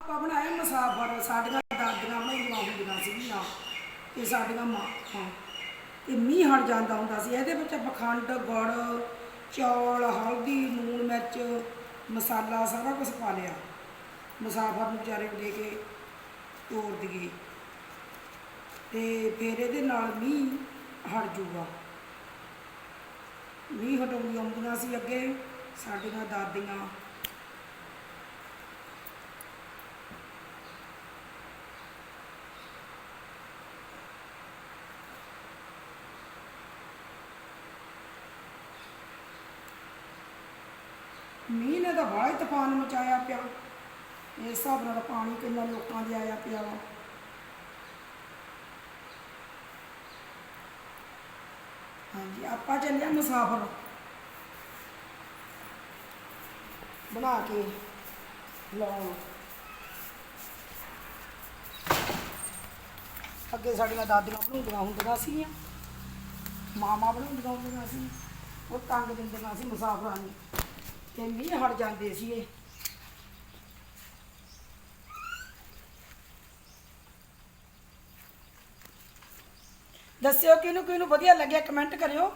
ਆਪਾਂ ਬਣਾਏ ਮੁਸਾਫਰ ਸਾਡੀਆਂ ਦਾਦੀਆਂ ਬਣਾਉਂਦੀਆਂ ਹੁੰਦੀਆਂ ਸੀਗੀਆਂ ਤੇ ਸਾਡੀਆਂ ਮਾਂ ਤੇ ਮੀਂਹ ਹਟ ਜਾਂਦਾ ਹੁੰਦਾ ਸੀ, ਇਹਦੇ ਵਿੱਚ ਆਪਾਂ ਖੰਡ, ਗੁੜ, ਚੌਲ, ਹਲਦੀ, ਲੂਣ, ਮਿਰਚ, ਮਸਾਲਾ ਸਾਰਾ ਕੁਝ ਪਾ ਲਿਆ। ਮੁਸਾਫਰ ਨੂੰ ਵਿਚਾਰੇ ਨੂੰ ਦੇ ਕੇ ਤੋੜ ਦਈਏ। ਤੇ ਫਿਰ ਇਹਦੇ ਨਾਲ ਮੀਂਹ ਹਟ ਜੂਗਾ। ਮੀਂਹ ਹਟਾਉਂਦੀਆਂ ਹੁੰਦੀਆਂ ਸੀ ਅੱਗੇ, ਸਾਡੀਆਂ ਦਾਦੀਆਂ ਮੀਂਹ ਨੇ ਤਾਂ ਬੜਾ ਹੀ ਤੂਫਾਨ ਮਚਾਇਆ ਪਿਆ। ਇਸ ਹਿਸਾਬ ਨਾਲ ਪਾਣੀ ਕਿੰਨਾ ਲੋਕਾਂ ਦੇ ਆਇਆ ਪਿਆ ਵਾ। ਹਾਂਜੀ, ਆਪਾਂ ਚੱਲਿਆ ਮੁਸਾਫਰ। ਬਣਾ ਕੇ ਲਾਉਣ। ਅੱਗੇ ਸਾਡੀਆਂ ਦਾਦੀਆਂ ਬਣਾਉਂਦੀਆਂ ਹੁੰਦੀਆਂ ਸੀਗੀਆਂ। ਮਾਮਾ ਬਣਾਉਂਦੀਆਂ ਹੁੰਦੀਆਂ ਸੀ। ਉਹ ਤੰਗ ਦਿੰਦੀਆਂ ਸੀ ਮੁਸਾਫਰਾਂ ਨੂੰ। ਤੇ ਮੀਂਹ ਹਟ ਜਾਂਦੇ ਸੀ ਇਹ ਦੱਸਿਓ ਕਿਹਨੂੰ ਕਿਹਨੂੰ ਵਧੀਆ ਲੱਗਿਆ ਕਮੈਂਟ ਕਰਿਓ।